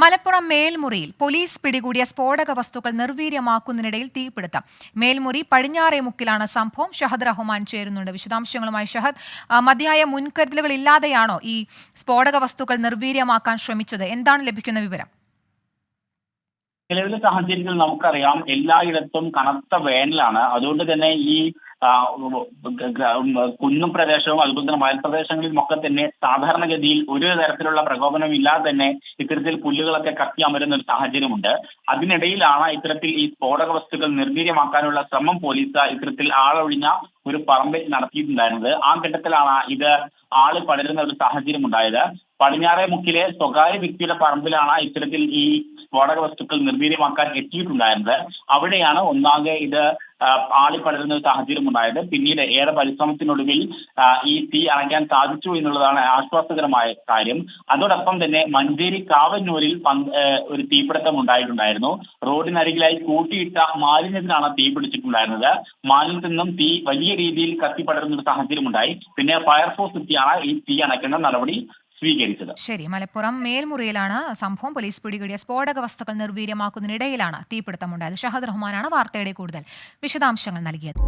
Malappuram മേൽമുറിയിൽ police പിടികൂടിയ സ്ഫോടക വസ്തുക്കൾ നിർവീര്യമാക്കുന്നതിനിടയിൽ തീപിടുത്തം. മേൽമുറി പടിഞ്ഞാറേ മുക്കിലാണ് സംഭവം. ഷഹദ് റഹ്മാൻ ചേരുന്നുണ്ട്. വിശദാംശങ്ങളുമായി ഷഹദ്. മതിയായ മുൻകരുതലുകൾ ഇല്ലാതെയാണോ ഈ സ്ഫോടക വസ്തുക്കൾ നിർവീര്യമാക്കാൻ ശ്രമിച്ചത്? എന്താണ് ലഭിക്കുന്ന വിവരം? നിലവിലെ സാഹചര്യത്തിൽ നമുക്കറിയാം. എല്ലായിടത്തും കനത്ത വേനലാണ്. അതുകൊണ്ട് തന്നെ ഈ കുന്നും പ്രദേശവും അതുപോലെ തന്നെ മലപ്രദേശങ്ങളിലും ഒക്കെ തന്നെ സാധാരണഗതിയിൽ ഒരു തരത്തിലുള്ള പ്രകോപനം ഇല്ലാതെ തന്നെ ഇത്തരത്തിൽ പുല്ലുകളൊക്കെ കത്തി അമരുന്ന ഒരു സാഹചര്യമുണ്ട്. അതിനിടയിലാണ് ഇത്തരത്തിൽ ഈ സ്ഫോടക വസ്തുക്കൾ നിർവീര്യമാക്കാനുള്ള ശ്രമം പോലീസ് ഇത്തരത്തിൽ ആളൊഴിഞ്ഞ ഒരു പറമ്പിൽ നടത്തിയിട്ടുണ്ടായിരുന്നത്. ആ ഘട്ടത്തിലാണ് ഇത് ആൾ പടരുന്ന ഒരു സാഹചര്യം ഉണ്ടായത് പടിഞ്ഞാറേ മുക്കിലെ സ്വകാര്യ വ്യക്തിയുടെ പറമ്പിലാണ് ഇത്തരത്തിൽ ഈ സ്ഫോടക വസ്തുക്കൾ നിർവീര്യമാക്കാൻ എത്തിയിട്ടുണ്ടായിരുന്നത്. അവിടെയാണ് ഒന്നാകെ ഇത് ആ, ആളി പടരുന്ന ഒരു സാഹചര്യം ഉണ്ടായത് പിന്നീട് ഏറെ പരിശ്രമത്തിനൊടുവിൽ ഈ തീ അണയ്ക്കാൻ സാധിച്ചു എന്നുള്ളതാണ് ആശ്വാസകരമായ കാര്യം. അതോടൊപ്പം തന്നെ മഞ്ചേരി കാവന്നൂരിൽ ഒരു തീപിടുത്തം ഉണ്ടായിട്ടുണ്ടായിരുന്നു റോഡിനരികിലായി കൂട്ടിയിട്ട മാലിന്യത്തിനാണ് തീ പിടിച്ചിട്ടുണ്ടായിരുന്നത്. മാലിന്യത്തിൽ നിന്നും തീ വലിയ രീതിയിൽ കത്തിപ്പടരുന്ന ഒരു സാഹചര്യം ഉണ്ടായി പിന്നെ ഫയർഫോഴ്സ് എത്തിയാണ് ഈ തീ അണയ്ക്കുന്ന നടപടി. സ്വീകരിച്ചത്. ശരി മലപ്പുറം മേൽമുറിയിലാണ് സംഭവം. പോലീസ് പിടികൂടിയ സ്ഫോടക വസ്തുക്കൾ നിർവീര്യമാക്കുന്നതിനിടയിലാണ് തീപിടുത്തമുണ്ടായത്. ഷഹദ് റഹ്മാനാണ് വാർത്തയുടെ കൂടുതൽ വിശദാംശങ്ങൾ നൽകിയത്.